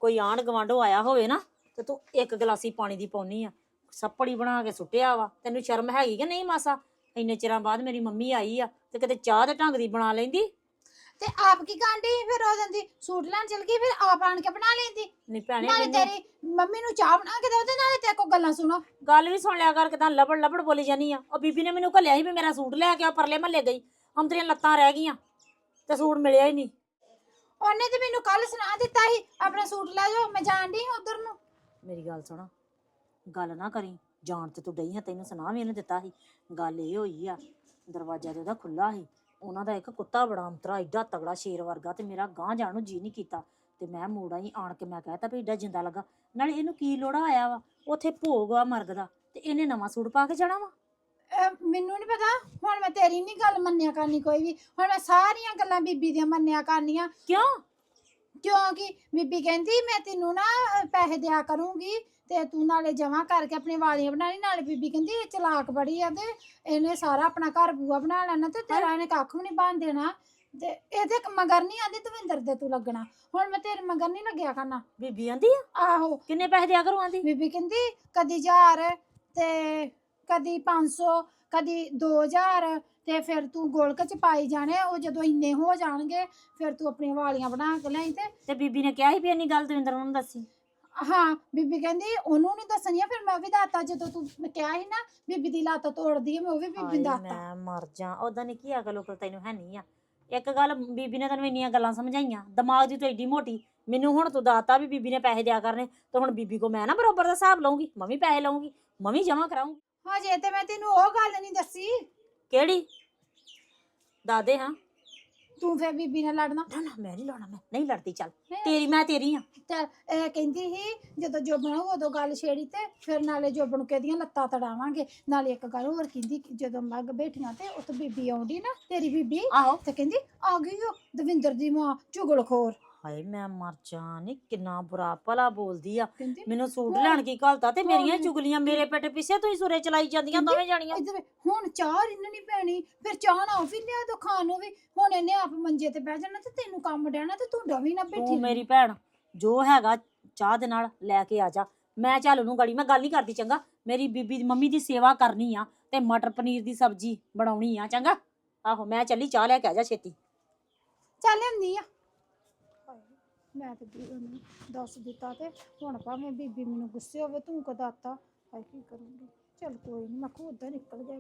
ਕੋਈ ਆਂਢ ਗਵਾਂਢੋ ਆਇਆ ਹੋਵੇ ਨਾ, ਤੇ ਤੂੰ ਇੱਕ ਗਲਾਸੀ ਪਾਣੀ ਦੀ ਪਾਉਣੀ ਆ। ਸੱਪੜੀ ਬਣਾ ਕੇ ਸੁੱਟਿਆ ਵਾ, ਤੈਨੂੰ ਸ਼ਰਮ ਹੈਗੀ ਕਿ ਨਹੀਂ ਮਾਸਾ? ਇੰਨੇ ਚਿਰਾਂ ਬਾਅਦ ਮੇਰੀ ਮੰਮੀ ਆਈ ਆ, ਤੇ ਕਿਤੇ ਚਾਹ ਦੇ ਢੰਗ ਦੀ ਬਣਾ ਲੈਂਦੀ? ਤੇ ਆਪ ਕੀ ਕਾਂਡੀ ਫਿਰ ਹੋ ਜਾਂਦੀ ਸੂਟ ਲੈਣ ਚਲ ਗਈ ਫਿਰ ਆਪ ਆਣ ਕੇ ਬਣਾ ਲੈਂਦੀ। ਨਹੀਂ ਭੈਣੇ ਨਾਲੇ ਮੈਨੂੰ- ਤੇਰੀ ਮੰਮੀ ਨੂੰ ਚਾਹ ਬਣਾ ਕੇ ਦਿਓ ਤੇ ਨਾਲੇ ਤੇਰੇ ਕੋਲ ਗੱਲਾਂ ਸੁਣੋ। ਗੱਲ ਵੀ ਸੁਣ ਲਿਆ ਕਰ ਕਿਦਾਂ ਲਬੜ ਲਬੜ ਬੋਲੀ ਜਾਨੀ ਆ। ਉਹ ਬੀਬੀ ਨੇ ਮੈਨੂੰ ਘੱਲਿਆ ਸੀ ਵੀ ਮੇਰਾ ਸੂਟ ਲੈ ਕੇ ਆ ਪਰਲੇ ਮਹੱਲੇ ਗਈ। ਹੁਣ ਤੇਰੀਆਂ ਲੱਤਾਂ ਰਹਿ ਗਈਆਂ ਤੇ ਸੂਟ ਮਿਲਿਆ ਹੀ ਨਹੀਂ। ਉਹਨੇ ਤੇ ਮੈਨੂੰ ਕੱਲ ਸੁਣਾ ਦਿੱਤਾ ਸੀ ਆਪਣਾ ਸੂਟ ਲੈ ਜਾਓ ਮੈਂ ਜਾਣ ਡਈ ਉਧਰ ਨੂੰ। ਮੇਰੀ ਗੱਲ ਸੁਣ ਗੱਲ ਨਾ ਕਰੀ ਜਾਣ ਤੇ ਤੂੰ ਡਈ ਆ ਤੈਨੂੰ ਸੁਣਾ ਵੀ ਇਹਨੇ ਦਿੱਤਾ ਸੀ। ਗੱਲ ਇਹ ਹੋਈ ਆ ਦਰਵਾਜ਼ਾ ਤੇ ਉਹਦਾ ਖੁੱਲਾ ਸੀ। ਉਹਨਾਂ ਦਾ ਇੱਕ ਕੁੱਤਾ ਬੜਾ ਅੰਤਰਾ ਏਡਾ ਤਗੜਾ ਸ਼ੇਰ ਵਰਗਾ ਤੇ ਮੇਰਾ ਗਾਂ ਜਾਣ ਨੂੰ ਜੀ ਨਹੀਂ ਕੀਤਾ। ਤੇ ਮੈਂ ਮੋੜਾ ਹੀ ਆਣ ਕੇ ਮੈਂ ਕਹਿਤਾ ਵੀ ਏਡਾ ਜਿੰਦਾ ਲੱਗਾ। ਨਾਲੇ ਇਹਨੂੰ ਕੀ ਲੋੜਾ ਆਇਆ ਵਾ? ਉੱਥੇ ਭੋਗ ਆ ਮਰਗ ਦਾ ਤੇ ਇਹਨੇ ਨਵਾਂ ਸੂਟ ਪਾ ਕੇ ਜਾਣਾ ਵਾ? ਅਹ ਮੈਨੂੰ ਨਹੀਂ ਪਤਾ। ਹੁਣ ਮੈਂ ਤੇਰੀ ਨਹੀਂ ਗੱਲ ਮੰਨਿਆ ਕਰਨੀ ਕੋਈ ਵੀ। ਹੁਣ ਮੈਂ ਸਾਰੀਆਂ ਗੱਲਾਂ ਬੀਬੀ ਦੀਆਂ ਮੰਨਿਆ ਕਰਨੀਆਂ। ਕਿਉਂ? ਕਿਉਂਕਿ ਬੀਬੀ ਕਹਿੰਦੀ ਮੈਂ ਤੈਨੂੰ ਨਾ ਅਹ, ਪੈਸੇ ਦਿਆ ਕਰੂੰਗੀ ਤੇ ਤੂੰ ਨਾਲੇ ਜਮਾ ਕਰਕੇ ਆਪਣੀ ਵਾਲੀਆਂ ਬਣਾ ਲਈ ਨਾਲੇ ਬੀਬੀ ਕਹਿੰਦੀ ਇਹ ਚਲਾਕ ਬੜੀ ਆ ਤੇ ਇਹਨੇ ਸਾਰਾ ਆਪਣਾ ਘਰ ਬੂਆ ਬਣਾ ਲੈਣਾ ਤੇ ਤੇਰਾ ਇਹਨੇ ਕੱਖ ਵੀ ਨਹੀਂ ਬਣ ਦੇਣਾ। ਤੇ ਇਹਦੇ ਕ- ਮਗਰ ਨਹੀਂ ਆਂਦੀ ਦਵਿੰਦਰ ਦੇ ਤੂੰ ਲੱਗਣਾ। ਹੁਣ ਮੈਂ ਤੇਰੇ ਮਗਰ ਨਹੀਂ ਲੱਗਿਆ ਕਰਨਾ। ਬੀਬੀ ਆਂਦੀ ਆ? ਆਹੋ। ਕਿੰਨੇ ਪੈਸੇ ਦਿਆ ਕਰੂੰ ਆਂਦੀ? ਬੀਬੀ ਕਹਿੰਦੀ ਕਦੀ 1000 ਤੇ ਕਦੀ 500 ਕਦੀ 2000 ਤੇ ਫਿਰ ਤੂੰ ਗੋਲਕ ਚ ਪਾਈ ਜਾਣੇ ਉਹ ਜਦੋਂ ਇੰਨੇ ਹੋ ਜਾਣਗੇ ਫਿਰ ਤੂੰ ਆਪਣੀਆਂ ਵਾਲੀਆਂ ਬਣਾ ਕੇ ਲਿਆਈ ਤੇ। ਤੇ ਬੀਬੀ ਨੇ ਕਿਹਾ ਸੀ ਵੀ ਇੰਨੀ ਗੱਲ ਦਵਿੰਦਰ ਨੂੰ ਦੱਸੀ? ਹਾਂ ਬੀਬੀ ਕਹਿੰਦੀ ਉਹਨੂੰ ਨਹੀਂ ਦੱਸਣੀ ਆ ਫਿਰ ਮੈਂ ਵੀ ਦੱਸਤਾ ਜਦੋਂ ਤੂੰ ਕਿਹਾ ਸੀ ਨਾ ਬੀਬੀ ਦੀ ਲੱਤ ਤੋੜਦੀ ਮੈਂ ਉਹ ਵੀ ਬੀਬੀ ਹਾਏ ਨੂੰ ਮੈਂ ਮਰ ਜਾ ਉਹਦਾ ਨਹੀਂ ਕੀ ਅਕਲ ਉਕਲ ਤੈਨੂੰ ਹੈ ਨਹੀਂ ਆ। ਇੱਕ ਗੱਲ ਬੀਬੀ ਨੇ ਤੈਨੂੰ ਇੰਨੀਆਂ ਗੱਲਾਂ ਸਮਝਾਈਆਂ ਦਿਮਾਗ ਦੀ ਤੂੰ ਐਡੀ ਮੋਟੀ ਮੈਨੂੰ ਹੁਣ ਤੂੰ ਦੱਸਤਾ ਵੀ ਬੀਬੀ ਨੇ ਪੈਸੇ ਦਿਆ ਕਰਨੇ ਤੇ ਹੁਣ ਬੀਬੀ ਕੋ ਮੈਂ ਨਾ ਬਰੋਬਰ ਦਾ ਹਿਸਾਬ ਲਵਾਂਗੀ ਮੈਂ ਵੀ ਪੈਸੇ ਲਵਾਂਗੀ ਮੈਂ ਵੀ ਜਮਾ ਕਰਾਉਂਗੀ ਹਜੇ ਤੇ ਮੈਂ ਤੈਨੂੰ ਉਹ ਗੱਲ ਨਹੀਂ ਦੱਸੀ ਕਿਹੜੀ? ਦਾਦੇ ਹਾਂ। ਤੂੰ ਫੇਰ ਬੀਬੀ ਨਾਲ ਲੜਨਾ। ਨਾ ਨਾ ਮੈਂ ਨਹੀਂ ਲੜਨਾ ਮੈਂ ਨਹੀਂ ਲੜਦੀ ਚੱਲ। ਹੈਂ? ਤੇਰੀ ਮੈਂ ਤੇਰੀ ਆ ਚੱਲ ਇਹ ਕਹਿੰਦੀ ਸੀ ਜਦੋਂ ਜੋਬਨ ਆਊ ਉਦੋਂ ਗੱਲ ਛੇੜੀ ਤੇ ਫਿਰ ਨਾਲੇ ਜੋਬਨ ਨੂੰ ਕਹਦੀਆਂ ਲੱਤਾਂ ਤੜਾਵਾਂਗੇ। ਨਾਲੇ ਇੱਕ ਗੱਲ ਹੋਰ ਕਹਿੰਦੀ ਕਿ ਜਦੋਂ ਮੱਗ ਬੈਠੀਆਂ ਤੇ ਉੱਥੇ ਬੀਬੀ ਆਉਂਦੀ ਨਾ ਤੇਰੀ ਬੀਬੀ ਆਹੋ। ਤੇ ਕਹਿੰਦੀ ਆ ਗਈ ਓ ਦਵਿੰਦਰ ਦੀ ਮਾਂ ਚੁਗਲਖੋਰ। ਹਾਏ ਮੈਂ ਮਰ ਜਾ ਨੀ ਕਿੰਨਾ ਬੁਰਾ ਭਲਾ ਬੋਲਦੀ ਆ। ਕਹਿੰਦੀ ਮੈਨੂੰ ਸੂਟ। ਲੈਣ ਕੀ ਘਲਤਾ ਤੇ ਮੇਰੀਆਂ ਹੀ। ਚੁਗਲੀਆਂ ਮੇਰੇ ਪਿੱਠ ਪਿੱਛੇ ਤੁਸੀਂ ਸੁਰੇ ਚਲਾਈ ਜਾਂਦੀਆਂ ਕਹਿੰਦੀ, ਦੋਵੇਂ ਜਾਣੀਆਂ। ਇੱਧਰ ਹੁਣ ਚਾਹ ਰਿੰਨਣੀ ਪੈਣੀ ਫਿਰ ਚਾਹ ਨਾ ਉਹ ਵੀ ਲਿਆ ਦੋ ਖਾਣ ਨੂੰ ਵੀ। ਹੁਣ ਇਹਨੇ ਆਪ ਮੰਜੇ ਤੇ ਬਹਿ ਜਾਣਾ ਤੇ ਤੈਨੂੰ ਕੰਮ ਡੈਣਾ ਤੇ ਤੂੰ ਡਵੀ ਨਾ ਬੈਠੀ ਤੂੰ ਮੇਰੀ ਭੈਣ ਜੋ ਹੈਗਾ ਚਾਹ ਦੇ ਨਾਲ ਲੈ ਕੇ ਆ ਜਾ। ਮੈਂ ਚੱਲ ਉਹਨੂੰ ਗੜੀ ਮੈਂ ਗੱਲ ਨਹੀਂ ਕਰਦੀ ਚੰਗਾ? ਮੇਰੀ ਬੀਬੀ ਦੀ ਮੰਮੀ ਦੀ ਸੇਵਾ ਕਰਨੀ ਆ ਤੇ ਮਟਰ ਪਨੀਰ ਦੀ ਸਬਜ਼ੀ ਬਣਾਉਣੀ ਆ ਚੰਗਾ? ਆਹੋ ਮੈਂ ਚੱਲੀ ਚਾਹ ਲੈ ਕੇ ਆ ਜਾ ਛੇਤੀ। ਚੱਲ ਹੁੰਦੀ ਆ। ਮੈਂ ਤੇ ਵੀ ਉਹਨੂੰ ਦੱਸ ਦਿੱਤਾ ਤੇ ਹੁਣ ਭਾਵੇਂ ਬੀਬੀ ਮੈਨੂੰ ਗੁੱਸੇ ਹੋਵੇ ਤੂੰ ਕਦਾ ਆਤਾ ਹਾਏ ਕੀ ਕਰੂੰਗੀ? ਚੱਲ ਕੋਈ ਨਹੀਂ ਮੈਂ ਖੁਦ ਦਾ ਨਿਕਲ ਗਿਆ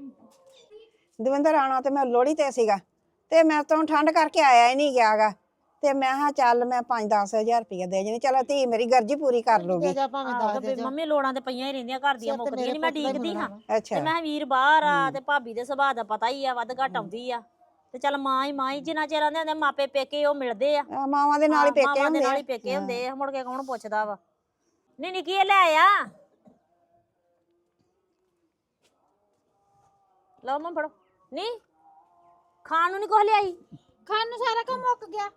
ਦਵਿੰਦਰ ਆਣਾ ਤੇ ਮੈਂ ਲੋਹੜੀ ਤੇ ਸੀਗਾ ਤੇ ਮੈਂ ਤੋਂ ਠੰਡ ਕਰਕੇ ਆਇਆ ਹੀ ਨਹੀਂ ਗਿਆਗਾ ਤੇ ਮੈਂ ਹਾਂ ਚੱਲ ਮੈਂ 5-10000 ਰੁਪਏ ਦੇ ਜਣੀ ਚਲ ਧੀ ਮੇਰੀ ਗਰਜੀ ਪੂਰੀ ਕਰ ਲੂਗੀ। ਜਾ ਭਾਵੇਂ ਦੱਸ ਦੇ ਮੰਮੀ ਲੋੜਾਂ ਤੇ ਪਈਆਂ ਹੀ ਰਹਿੰਦੀਆਂ ਘਰ ਦੀਆਂ ਮੁੱਕਦੀਆਂ ਨਹੀਂ ਮੈਂ ਡੀਕਦੀ ਹਾਂ ਤੇ ਮੈਂ ਵੀਰ ਬਾਹਰ ਆ ਤੇ ਭਾਬੀ ਦੇ ਸੁਭਾਅ ਦਾ ਪਤਾ ਹੀ ਆ ਵੱਧ ਘੱਟ ਆਉਂਦੀ ਆ। ਤੇ ਚੱਲ ਮਾਂ ਹੀ ਮਾਂ ਹੀ ਜਿੰਨਾ ਚਿਰ ਆਂਦੇ ਹੁੰਦੇ ਮਾਪੇ ਪੇਕੇ ਉਹ ਮਿਲਦੇ ਆ। ਆਹ ਮਾਵਾਂ ਦੇ ਨਾਲ ਹੀ ਪੇਕੇ ਮਾਵਾਂ ਦੇ ਹੁੰਦੇ ਨਾਲ ਆ। ਹੀ ਪੇਕੇ ਹੁੰਦੇ ਆ। ਮੁੜ ਕੇ ਕੌਣ ਪੁੱਛਦਾ ਵਾ? ਨਹੀਂ ਨਿੱਕੀ ਇਹ ਲੈ ਆ। ਲਓ ਮੈਂ ਫੜੋ। ਨਹੀਂ ਖਾਣ ਨੂੰ ਨਹੀਂ ਕੁਛ ਲਿਆਈ? ਖਾਣ ਨੂੰ ਸਾਰਾ ਕੰਮ ਮੁੱਕ ਗਿਆ।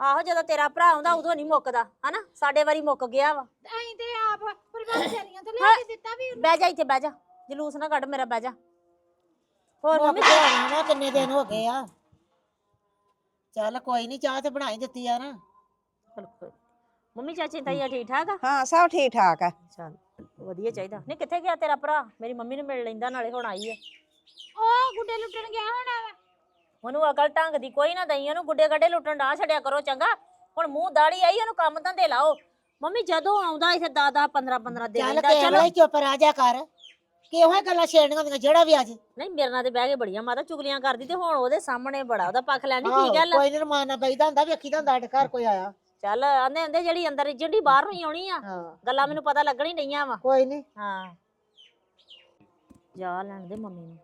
ਆਹੋ ਜਦੋਂ ਤੇਰਾ ਭਰਾ ਆਉਂਦਾ ਉਦੋਂ ਨਹੀਂ ਮੁੱਕਦਾ ਹਨਾ? ਸਾਡੇ ਵਾਰੀ ਮੁੱਕ ਗਿਆ ਵਾ। ਐਂ ਤੇ ਆਪ ਪਰਿਵਾਰ ਚਲੀਆਂ ਤੇ ਲਿਆ ਕੇ ਦਿੱਤਾ ਵੀ ਉਹਨੂੰ। ਬਹਿ ਜਾ ਇੱਥੇ ਬਹਿ ਜਾ। ਜਲੂਸ ਨਾ ਕੱਢ ਮੇਰਾ ਬਹਿ ਜਾ। ਹੋਰ ਮੰਮੀ ਜਾਣਾ ਵਾ ਕਿੰਨੇ ਦਿਨ ਹੋ ਗਏ ਆ। ਚੱਲ ਕੋਈ ਨਹੀਂ ਚਾਹ ਤੇ ਬਣਾਈ ਦਿੱਤੀ ਆ ਨਾ। ਮੰਮੀ ਚਾਚੀ ਤਾਈਆ ਠੀਕ ਠਾਕ ਆ? ਹਾਂ ਸਭ ਠੀਕ ਠਾਕ ਆ। ਚੱਲ ਵਧੀਆ ਚਾਹੀਦਾ। ਨਹੀਂ ਕਿੱਥੇ ਗਿਆ ਤੇਰਾ ਭਰਾ? ਮੇਰੀ ਮੰਮੀ ਨੂੰ ਮਿਲ ਲੈਂਦਾ ਨਾਲੇ ਹੁਣ ਆਈ ਆ। ਉਹ ਗੁੱਡੇ ਲੁੱਟਣ ਗਿਆ ਹੋਣਾ ਵਾ। ਉਹਨੂੰ ਅਕਲ ਢੰਗ ਦੀ ਕੋਈ ਨਾ ਦਈ ਉਹਨੂੰ ਗੁੱਡੇ ਗੱਡੇ ਲੁੱਟਣ ਨਾ ਛੱਡਿਆ ਕਰੋ ਚੰਗਾ। ਹੁਣ ਮੂੰਹ ਦਾੜੀ ਆਈ ਉਹਨੂੰ ਕੰਮ ਧੰਦੇ ਲਾਓ। ਮੰਮੀ ਜਦੋਂ ਆਉਂਦਾ ਇੱਥੇ 10 10 15 15 ਦੇ ਚੱਲ। ਕੇ ਚਲੋ ਚੁੱਪ ਰਹਿ ਜਾ ਕਰ। ਕਿਹੋ ਹੀ ਗੱਲਾਂ ਛੇੜਨੀਆਂ ਹੁੰਦੀਆਂ? ਜਿਹੜਾ ਵੀ ਅੱਜ ਨਹੀਂ ਮੇਰੇ ਨਾਲ ਤੇ ਬਹਿ ਕੇ ਬੜੀਆਂ ਮਾਤਾ ਚੁਗਲੀਆਂ ਕਰਦੀ ਤੇ ਹੁਣ ਉਹਦੇ ਸਾਹਮਣੇ ਬੜਾ ਉਹਦਾ ਪੱਖ ਲੈਣੀ ਕੀ ਗੱਲ ਆ? ਕੋਈ ਨਹੀਂ ਰਮਾਨਾ ਬਈਦਾ ਹੁੰਦਾ ਵੇਖੀਦਾ ਹੁੰਦਾ ਸਾਡੇ ਘਰ ਕੋਈ ਆਇਆ। ਚੱਲ ਆਂਦੇ ਹੁੰਦੇ ਜਿਹੜੀ ਅੰਦਰ ਜਿਹੜੀ ਬਾਹਰ ਨੂੰ ਹੀ ਆਉਣੀ ਆ। ਹਾਂ। ਗੱਲਾਂ ਮੈਨੂੰ ਪਤਾ ਲੱਗਣ ਹੀ ਡਈਆਂ ਵਾ। ਕੋਈ ਨਹੀਂ ਹਾਂ। ਜਾ ਲੈਣ ਦੇ ਮੰਮੀ ਨੂੰ।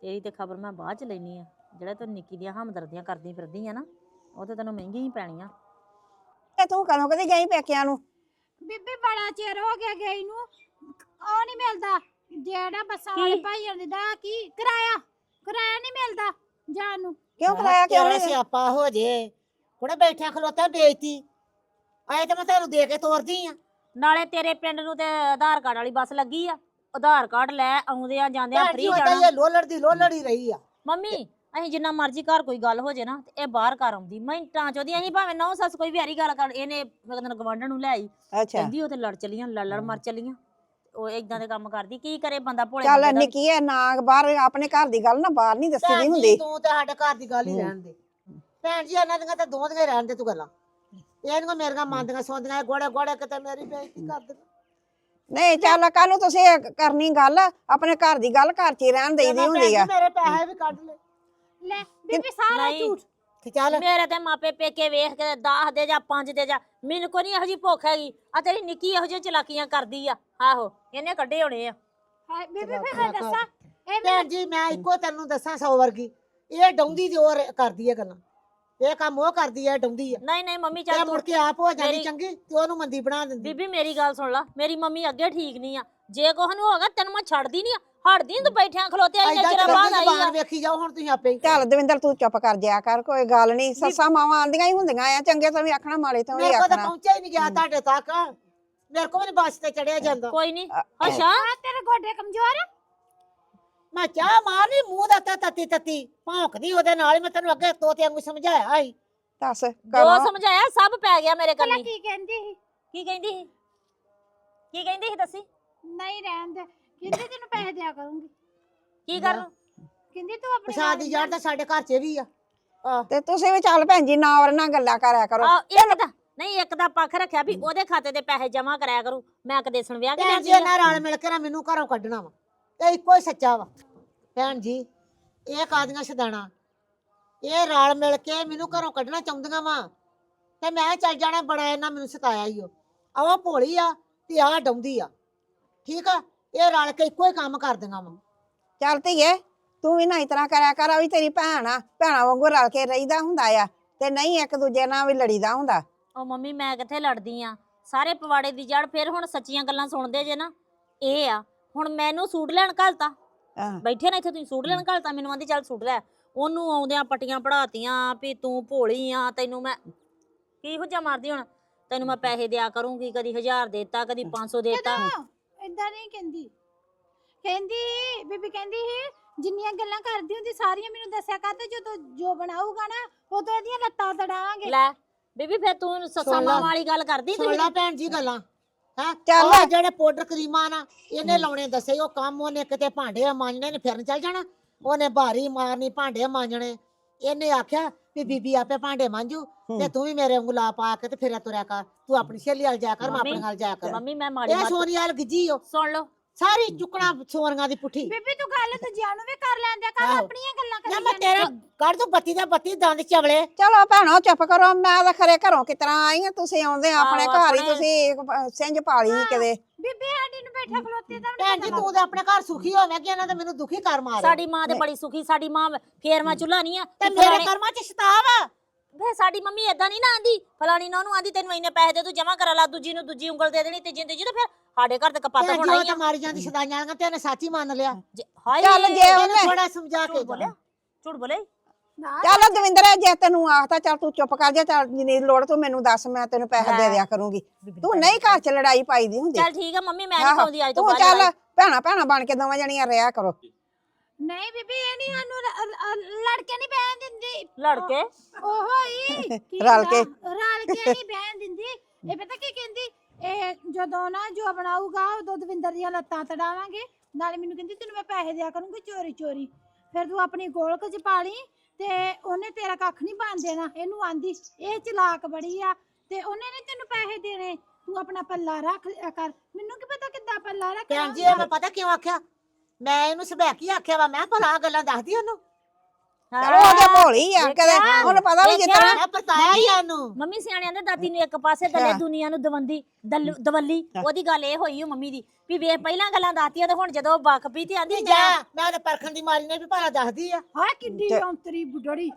ਤੇਰੀ ਤੇ ਖਬਰ ਮੈਂ ਬਾਅਦ ਚ ਲੈਣੀ ਆ। ਜਿਹੜਾ ਤੂੰ ਨਿੱਕੀ ਦੀਆਂ ਹਮਦਰਦੀਆਂ ਕਰਦੀ ਫਿਰਦੀ ਆ ਨਾ ਉਹ ਤੇ ਤੈਨੂੰ ਮਹਿੰਗੀ ਹੀ ਪੈਣੀਆਂ। ਤੇ ਤੂੰ ਕਦੋਂ ਕਦੇ ਗਈ ਪੇਕਿਆਂ ਨੂੰ? ਬੀਬੀ ਬੜਾ ਚਿਰ ਹੋ ਗਿਆ ਗਈ ਨੂੰ। ਉਹ ਨਹੀਂ ਮਿਲਦਾ। ਜਿਹੜਾ ਬੱਸਾਂ ਵਾਲੇ ਕੀ? ਭਾਈਆਂ ਦੇ ਦਾ ਕੀ ਕਿਰਾਇਆ? ਕਿਰਾਇਆ ਨਹੀਂ ਮਿਲਦਾ ਜਾਣ ਨੂੰ। ਕਿਉਂ ਕਰਾਇਆ ਕਿਉਂ ਨਹੀਂ ਸਿਆਪਾ ਹੋ ਜੇ। ਕੁੜੇ ਬੈਠਿਆ ਖਲੋਤਾ ਬੇਇੱਜ਼ਤੀ। ਆਏ ਤਾਂ ਮੈਂ ਤੈਨੂੰ ਦੇ ਕੇ ਤੋਰਦੀ ਆ। ਨਾਲੇ ਤੇਰੇ ਪਿੰਡ ਨੂੰ ਤੇ ਆਧਾਰ ਕਾਰਡ ਵਾਲੀ ਬੱਸ ਲੱਗੀ ਆ। ਆਧਾਰ ਕਾਰਡ ਲੈ ਆਉਂਦੇ ਆ ਜਾਂਦੇ ਆ ਭੈਣ ਫ੍ਰੀ ਜੀ ਜਾਣਾ। ਇਹ ਲੋਲੜ ਦੀ ਲੋਲੜ ਹੀ ਰਹੀ ਆ। ਮੰਮੀ ਅਸੀਂ ਜਿੰਨਾ ਮਰਜ਼ੀ ਘਰ ਕੋਈ ਗੱਲ ਹੋ ਜੇ ਨਾ ਤੇ ਇਹ ਬਾਹਰ ਘਰ ਆਉਂਦੀ। ਮਿੰਟਾਂ ਚ ਉਹਦੀ ਅਸੀਂ ਭਾਵੇਂ ਨੌ ਸੱਸ ਕੋਈ ਵਿਹਾਰੀ ਗੱਲ ਕਰ ਇਹਨੇ ਮਗਨ ਗਵਾਂਢਣ ਨੂੰ ਲੈ ਆਈ। ਅੱਛਾ। ਕਹਿੰਦੀ ਉਹ ਤੇ ਲੜ ਚਲੀਆਂ ਲੜ ਲੜ ਮਰ ਚਲੀਆਂ। ਉਹ ਇਦਾਂ ਦੇ ਕੰਮ ਕਰਦੀ ਕੀ ਕਰੇ ਬੰਦਾ ਭੋਲੇ ਚੱਲ ਬੰਦੇ ਦਾ ਵੀ? ਨਿੱਕੀ ਐ ਨਾ ਬਾਹਰ ਆਪਣੇ ਘਰ ਦੀ ਗੱਲ ਨਾ ਬਾਹਰ ਨਹੀਂ ਦੱਸੀ ਦੀ ਭੈਣ ਜੀ ਹੁੰਦੀ ਤੂੰ ਤੇ ਸਾਡੇ ਘਰ ਦੀ ਗੱਲ ਹੀ। ਰਹਿਣ ਦੇ ਭੈਣ ਜੀ ਇਹਨਾਂ ਦੀਆਂ ਤਾਂ ਦੋਵਾਂ ਦੀਆਂ ਹੀ ਰਹਿਣ ਦੇ ਤੂੰ ਗੱਲਾਂ ਇਹਨੀਆਂ ਮੇਰੀਆਂ ਮੰਨਦੀਆਂ ਸੁਣਦੀਆਂ ਗੋੜੇ ਗੋੜੇ ਕਿਤੇ ਮੇਰੀ ਬੇਇੱਜ਼ਤੀ ਕਰ ਦੇਣ ਨਹੀਂ ਚੱਲ ਕੱਲ ਨੂੰ ਤੁਸੀਂ ਇਹ ਕਰਨੀ ਗੱਲ ਆਪਣੇ ਘਰ ਦੀ ਗੱਲ ਘਰ 'ਚ ਹੀ ਰਹਿਣ ਦੇਈਦੀ ਭੈਣ ਹੁੰਦੀ ਆ ਮੇਰੇ ਪੈਸੇ ਵੀ ਕੱਢ ਲੈ ਲੈ ਬੀਬੀ ਸਾਰਾ ਨਹੀਂ। ਝੂਠ ਤੇ ਚੱਲ। ਮੇਰੇ ਤੇ ਮਾਪੇ ਪੇਕੇ ਵੇਖ ਕੇ 10 ਦੇ ਜਾਂ 5 ਦੇ ਜਾਂ ਮੈਨੂੰ ਕੋਈ ਨਹੀਂ ਇਹੋ ਜੀ ਭੁੱਖ ਹੈਗੀ। ਆ ਤੇਰੀ ਨਿੱਕੀ ਇਹੋ ਜਿਹੀ ਚਲਾਕੀਆਂ ਕਰਦੀ ਆ। ਆਹੋ ਇਹਨੇ ਕੱਢੇ ਹੋਣੇ ਆ। ਹਾਏ ਬੀਬੀ ਫਿਰ ਮੈਂ ਦੱਸਾਂ ਇਹ ਭੈਣ ਜੀ ਮੈਂ ਇੱਕੋ ਤੈਨੂੰ ਦੱਸਾਂ ਸੌ ਵਰਗੀ। ਇਹ ਡੌਂਦੀ ਦੀ ਹੋਰ ਕਰਦੀ ਹੈ ਗੱਲਾਂ। ਇਹ ਕੰਮ ਉਹ ਕਰਦੀ ਹੈ ਡੌਂਦੀ ਆ। ਨਹੀਂ ਨਹੀਂ ਮੰਮੀ ਚੱਲ ਤੂੰ ਮੁੜ ਕੇ ਆਪ ਹੋ ਜਾਂਦੀ ਚੰਗੀ ਤੇ ਉਹਨੂੰ ਮੰਦੀ ਬਣਾ ਦਿੰਦੀ। ਬੀਬੀ ਮੇਰੀ ਗੱਲ ਸੁਣ ਲਾ। ਮੇਰੀ ਮੰਮੀ ਅੱਗੇ ਠੀਕ ਨਹੀਂ ਆ। ਜੇ ਕੋਹ ਨੂੰ ਹੋਗਾ ਤੈਨੂੰ ਮੈਂ ਛੱਡਦੀ ਨਹੀਂ ਹਟਦੀ ਨੀ ਤੂੰ ਬੈਠਿਆਂ ਖਲੋਤੇ ਆਈ ਐਦਾਂ ਚਿਰ ਬਾਅਦ ਆਈ ਆ। ਜ਼ਬਾਨ ਵੇਖੀ ਜਾਓ ਹੁਣ ਤੁਸੀਂ ਆਪੇ ਹੀ। ਚੱਲ ਦਵਿੰਦਰ ਤੂੰ ਚੁੱਪ ਕਰ ਜਿਆ ਕਰ ਕੋਈ ਗੱਲ ਨਹੀਂ ਸੱਸਾਂ ਮਾਵਾਂ ਆਂਦੀਆਂ ਹੀ ਹੁੰਦੀਆਂ ਆ ਚੰਗੇ ਤੋਂ ਵੀ ਆਖਣਾ ਮਾੜੇ ਤੋਂ ਵੀ ਮੇਰੇ ਕੋਲ ਤਾਂ ਆਖਣਾ। ਪਹੁੰਚਿਆ ਹੀ ਨਹੀਂ ਗਿਆ ਤੁਹਾਡੇ ਤੱਕ। ਮੇਰੇ ਕੋਲ ਵੀ ਨੀ ਬੱਸ ਤੇ ਚੜਿਆ ਜਾਂਦਾ। ਕੋਈ ਨਹੀਂ ਅੱਛਾ। ਤੇਰੇ ਗੋਡੇ ਕਮਜ਼ੋਰ? ਆ ਮੈਂ ਚਾਹ ਮਾਰਨੀ ਮੂੰਹ ਦਾ ਤਾਂ ਤਤੀ ਤਤੀ। ਭੌਂਕਦੀ ਉਹਦੇ ਨਾਲ ਹੀ ਮੈਂ ਤੈਨੂੰ ਅੱਗੇ ਤੋਤੇ ਵਾਂਗੂ ਸਮਝਾਇਆ ਸੀ। ਦੱਸ ਜੋ ਕਰੋ। ਸਮਝਾਇਆ ਸਭ ਪੈ ਗਿਆ ਮੇਰੇ ਭਲਾ ਕੰਨੀ ਕੀ ਕਹਿੰਦੀ ਸੀ? ਕੀ ਕਹਿੰਦੀ ਸੀ? ਕੀ ਕਹਿੰਦੀ ਸੀ ਦੱਸੀ? ਨਹੀਂ ਰਹਿਣ ਦੇ। ਕਹਿੰਦੀ ਤੈਨੂੰ ਪੈਸੇ ਦਿਆ ਕਰੂੰਗੀ? ਕੀ ਕਰ ਕਹਿੰਦੀ ਤੂੰ ਆਪਣੇ ਦੀ ਯਾਰ ਤਾਂ ਸਾਡੇ ਘਰ 'ਚ ਵੀ ਆ। ਆਹ, ਤੇ ਤੁਸੀਂ ਵੀ ਚੱਲ ਭੈਣ ਜੀ ਨਾ ਔਰ ਨਾ ਗੱਲਾਂ ਕਰਿਆ ਕਰੋ। ਆ ਇੱਕ ਦਾ ਨਹੀਂ ਇੱਕ ਦਾ ਪੱਖ ਰੱਖਿਆ ਵੀ ਉਹਦੇ ਖਾਤੇ ਤੇ ਪੈਸੇ ਜਮਾ ਕਰਾਇਆ ਕਰੂ। ਮੈਂ ਕਦੇ ਸੁਣ ਵਿਆਹ ਕੇ ਭੈਣ ਜੀ ਆ। ਇਹਨਾਂ ਰਲ ਮਿਲ ਕੇ ਨਾ ਮੈਨੂੰ ਘਰੋਂ ਕੱਢਣਾ ਵਾ। ਇਹ ਇੱਕੋ ਹੀ ਸੱਚਾ ਵਾ। ਭੈਣ ਜੀ ਇਹ ਕਾਦੀਆਂ ਛਦਾਣਾ ਇਹ ਰਲ ਮਿਲ ਕੇ ਮੈਨੂੰ ਘਰੋਂ ਕੱਢਣਾ ਚਾਹੁੰਦੀਆਂ ਵਾ। ਤੇ ਮੈਂ ਚੱਲ ਜਾਣਾ ਬੜਾ ਇਹਨਾਂ ਮੈਨੂੰ ਸਤਾਇਆ ਹੀ ਉਹ ਆਹ ਭੋਲੀ ਆ ਤੇ ਆਹ ਡਾਉਂਦੀ ਆ। ਠੀਕ ਆ? ਇਹ ਰਲ ਕੇ ਇੱਕੋ ਹੀ ਕੰਮ ਕਰਦੀਆਂ ਵਾ। ਚੱਲ ਧੀਏ ਤੂੰ ਵੀ ਨਾ ਇਸ ਤਰ੍ਹਾਂ ਕਰਿਆ ਕਰ ਆ ਵੀ ਤੇਰੀ ਭੈਣ ਆ। ਭੈਣਾਂ ਵਾਂਗੂ ਰਲ ਕੇ ਰਹੀਦਾ ਹੁੰਦਾ ਆ ਤੇ ਨਹੀਂ ਇੱਕ ਦੂਜੇ ਨਾਲ ਵੀ ਲੜੀਦਾ ਹੁੰਦਾ। ਉਹ ਮੰਮੀ ਮੈਂ ਕਿੱਥੇ ਲੜਦੀ ਆ? ਸਾਰੇ ਪਵਾੜੇ ਦੀ ਜੜ ਫਿਰ ਹੁਣ ਸੱਚੀਆਂ ਗੱਲਾਂ ਸੁਣਦੇ ਜੇ ਨਾ। ਇਹ ਆ ਹੁਣ ਮੈਨੂੰ ਸੂਟ ਲੈਣ ਘਲਤਾ। ਆਹ, ਬੈਠੇ ਨਾ ਇੱਥੇ ਤੁਸੀਂ ਸੂਟ ਲੈਣ ਘਲਤਾ? ਮੈਨੂੰ ਆਂਦੀ ਚੱਲ ਸੂਟ ਲੈ। ਉਹਨੂੰ ਆਉਂਦਿਆਂ ਪੱਟੀਆਂ ਪੜਾਤੀਆਂ ਵੀ ਤੂੰ ਭੋਲੀ ਆ ਤੈਨੂੰ ਮੈਂ ਕੀ ਹੁਜਾ ਮਾਰਦੀ ਹੁਣ? ਤੈਨੂੰ ਮੈਂ ਪੈਸੇ ਦਿਆ ਕਰੂੰਗੀ ਕਦੀ 1000 ਦੇਤਾ ਕਦੀ 500 ਦੇਤਾ। ਇਦਾਂ ਨਹੀਂ ਕਹਿੰਦੀ। ਕਹਿੰਦੀ ਬੀਬੀ ਕਹਿੰਦੀ ਸੀ ਜਿੰਨੀਆਂ ਗੱਲਾਂ ਕਰਦੀ ਹੁੰਦੀ ਸਾਰੀਆਂ ਮੈਨੂੰ ਦੱਸਿਆ ਕਰ ਤੇ ਜਦੋਂ ਜੋ ਬਣਾਊਗਾ ਨਾ ਉਦੋਂ ਇਹਦੀਆਂ ਲੱਤਾਂ ਤੜਾਵਾਂਗੇ ਲੈ ਬੀਬੀ ਫਿਰ ਤੂੰ ਸੁਣ ਸੱਸਾਂ। ਵਾਲੀ ਗੱਲ ਕਰਦੀ ਸੁਣ ਲਾ ਭੈਣ ਜੀ ਗੱਲਾਂ। ਹੈ? ਚੱਲ। ਉਹ ਜਿਹੜੇ ਪਾਊਡਰ ਕਰੀਮਾਂ ਨਾ ਇਹਨੇ ਲਾਉਣੇ ਦੱਸੇ ਉਹ ਕੰਮ ਉਹਨੇ ਕਿਤੇ ਭਾਂਡੇ ਮਾਂਜਣੇ ਨੇ ਫਿਰਨ ਚੱਲ ਜਾਣਾ। ਉਹਨੇ ਭਾਰੀ ਮਾਰਨੀ ਭਾਂਡੇ ਮਾਂਜਣੇ। ਇਹਨੇ ਆਖਿਆ ਵੀ ਬੀਬੀ ਆਪੇ ਭਾਂਡੇ ਮਾਂਜੂ। ਤੇ ਤੂੰ ਵੀ ਮੇਰੇ ਵਾਂਗੂ ਲਾ ਪਾ ਕੇ ਤੇ ਫਿਰਿਆ ਤੁਰਿਆ ਕਰ। ਤੂੰ ਆਪਣੀ ਸਹੇਲੀ ਨਾਲ ਜਾਇਆ ਕਰ ਮੈਂ ਆਪਣੇ ਨਾਲ ਜਾਇਆ ਕਰ। ਮੰਮੀ ਮੈਂ ਮਾੜੀ ਇਹ ਮੱਤ ਸੋਨੀਆ ਗਿੱਜੀ ਓ। ਸੁਣ ਲਓ। ਸਾਰੀ ਚੁੱਕਣਾ ਸੋਨੀਆਂ ਦੀ ਪੁੱਠੀ। ਬੀਬੀ ਤੂੰ ਗੱਲ ਦੂਜਿਆਂ ਨੂੰ ਵੀ ਕਰ ਲੈਂਦਿਆ ਕਰ ਆਹੋ। ਆਪਣੀਆਂ ਗੱਲਾਂ ਨਾ ਕਰੀ ਮੈਂ ਤੇਰਾ ਕੱਢ ਦੂੰ ਬੱਤੀ ਦਾ ਬੱਤੀ ਦੰਦ ਚਵਲੇ। ਚਲੋ ਭੈਣੋ ਚੁੱਪ ਕਰੋ। ਮੈਂ ਤਾਂ ਖਰੇ ਘਰੋਂ ਕਿਤਨਾ ਆਈ ਆ ਤੁਸੀਂ ਆਉਂਦੇ ਆ ਆਪਣੇ ਆਹੋ, ਘਰ ਹੀ ਆਪਣੇ- ਤੁਸੀਂ ਅਹ, ਸਿੰਝ ਪਾਲੀ ਕਿਤੇ। ਬੀਬੀ ਸਾਡੀ ਨੂੰ ਬੈਠਾ ਖਲੋਤੇ ਦਾ ਵੀ ਭੈਣ ਜੀ ਤੂੰ ਤੇ ਆਪਣੇ ਘਰ ਸੁਖੀ ਹੋਵੇਂਗੀ ਇਹਨਾਂ ਤੇ ਮੈਨੂੰ ਦੁਖੀ ਕਰ ਮਾਰੇ। ਸਾਡੀ ਮਾਂ ਤੇ ਬੜੀ ਸੁਖੀ ਸਾਡੀ ਮਾਂ ਫੇਰਵਾ ਚੁੱਲਾ ਨਹੀਂ ਆ ਤੇ ਮੇਰੇ ਕਰਮਾਂ ਚ ਸ਼ਤਾਬ ਆ। ਵੇ ਸਾਡੀ ਮੰਮੀ ਏਦਾਂ ਨਹੀਂ ਨਾ ਆਂਦੀ ਫਲਾਣੀ ਨੂੰ ਉਹਨੂੰ ਆਂਦੀ ਤੈਨੂੰ ਇੰਨੇ ਪੈਸੇ ਦੇ ਤੂੰ ਜਮਾ ਕਰਾ ਲਾ ਦੂਜੀ ਨੂੰ ਦੂਜੀ ਉਂਗਲ ਦੇ ਦੇਣੀ ਤੇ ਜਿੰਦੇ ਜੀ ਤਾਂ ਫਿਰ ਸਾਡੇ ਘਰ ਤੇ ਕਪਾਤ ਤੇ ਹੋਣਾ ਹੀ ਤੇ ਆ। ਮਾਰੀ ਜਾਂਦੀ ਸ਼ਦਾਈਆਂ ਵਾਲੀਆਂ ਤੇ ਉਹਨੇ ਸੱਚ ਹੀ ਮੰਨ ਲਿਆ। ਹਾਏ। ਚੱਲ ਜੇ ਉਹਨੇ ਥੋੜਾ ਸਮਝਾ ਕੇ ਬੋਲਿਆ? ਝੂਠ ਬੋਲੇ ਨਾ। ਚੱਲ ਦਵਿੰਦਰ ਜੇ ਤੈਨੂੰ ਆਖਤਾ ਚੱਲ ਤੂੰ ਚੁੱਪ ਕਰ ਜਾ ਚੱਲ ਜਿੰਨੀ ਲੋੜ ਤੂੰ ਮੈਨੂੰ ਦੱਸ ਮੈਂ ਤੈਨੂੰ ਪੈਸੇ ਦੇ ਦਿਆ ਕਰੂੰਗੀ। ਤੂੰ ਨਹੀਂ ਘਰ 'ਚ ਲੜਾਈ ਪਾਈ ਦੀ ਹੁੰਦੀ। ਚੱਲ ਠੀਕ ਆ ਮੰਮੀ ਮੈਂ ਨਹੀਂ ਪਾਉਂਦੀ ਅੱਜ ਤੋਂ ਤੂੰ ਬਾਅਦ ਚੱਲ ਲੜਾਈ। ਭੈਣਾ ਭੈਣਾ ਬਣ ਕੇ ਦੋਵਾਂ ਜਣੀਆਂ ਰਿਹਾ ਕਰੋ। ਨਹੀਂ ਬੀਬੀ ਇਹ ਨਹੀਂ ਸਾਨੂੰ ਲ- ਲ- ਲੜ ਕੇ ਨਹੀਂ ਬਹਿਣ ਦਿੰਦੀ। ਲੜ ਕੇ ਉਹੋ ਹੀ *laughs* ਕੀ ਰਲ ਕੇ। ਰਲ ਕੇ ਨਹੀਂ *laughs* ਬਹਿਣ ਦਿੰਦੀ। ਇਹ ਪਤਾ ਕੀ ਕਹਿੰਦੀ? ਇਹ ਜਦੋਂ ਨਾ ਜੋ ਬਣਾਊਗਾ ਉਦੋਂ ਦਵਿੰਦਰ ਦੀਆਂ ਲੱਤਾਂ ਤੜਾਵਾਂਗੇ। ਨਾਲੇ ਮੈਨੂੰ ਕਹਿੰਦੀ ਤੈਨੂੰ ਮੈਂ ਪੈਸੇ ਦਿਆ ਕਰੂੰਗੀ ਚੋਰੀ ਚੋਰੀ ਫਿਰ ਤੂੰ ਆਪਣੀ ਗੋਲਕ ਚ ਪਾ ਲਈ ਤੇ ਉਹਨੇ ਤੇਰਾ ਕੱਖ ਨਹੀਂ ਬਣ ਦੇਣਾ, ਇਹਨੂੰ ਆਂਦੀ, ਇਹ ਚਲਾਕ ਬੜੀ ਆ, ਤੇ ਉਹਨੇ ਨਹੀਂ ਤੈਨੂੰ ਪੈਸੇ ਦੇਣੇ, ਤੂੰ ਆਪਣਾ ਪੱਲਾ ਰੱਖ ਲਿਆ ਕਰ, ਮੈਨੂੰ ਕੀ ਪਤਾ ਕਿੱਦਾਂ ਪੱਲਾ ਰੱਖਣਾ ਭੈਣ ਜੀ, ਇਹ ਮੈਂ ਪਤਾ ਕਿਉਂ ਆਖਿਆ? ਮੈਂ ਇਹਨੂੰ ਸਬੈਕੀ ਆਖਿਆ ਵਾ? ਮੈਂ ਕਿਹਾ ਭਲਾ ਆਹ ਗੱਲਾਂ ਦੱਸਦੀ ਉਹਨੂੰ। ਚਲੋ ਉਹਦੇ ਭੋਲੀ ਆ ਕਦੇ? ਉਹਨੂੰ ਪਤਾ ਵੀ ਮੈਂ ਪਤਾਇਆ ਹੀ ਆ ਉਹਨੂੰ ਮੰਮੀ ਸਿਆਣਿਆਂ ਦੇ ਦਾਤੀ ਨੂੰ ਇੱਕ ਪਾਸੇ ਦਲੇ। ਦੁਨੀਆ ਨੂੰ ਦਵੰਦੀ ਦਲ- ਦਵੱਲੀ। ਉਹਦੀ ਗੱਲ ਇਹ ਹੋਈ ਮੰਮੀ ਦੀ ਵੀ ਪਹਿਲਾਂ ਗੱਲਾਂ ਦਾਤੀਆਂ ਤੇ ਹੁਣ ਜਦੋਂ ਬਕ ਪਈ ਤੇ ਆਂਦੀ ਜਾ ਮੈਂ ਉਹਦੇ ਪਰਖਣ ਦੀ ਮਾਰੀ ਨੇ ਵੀ ਭਲਾ ਦੱਸਦੀ ਆ। ਹਾਂ ਕਿੱਡੀ ਔਂਤਰੀ ਬੁੱਢੜੀ।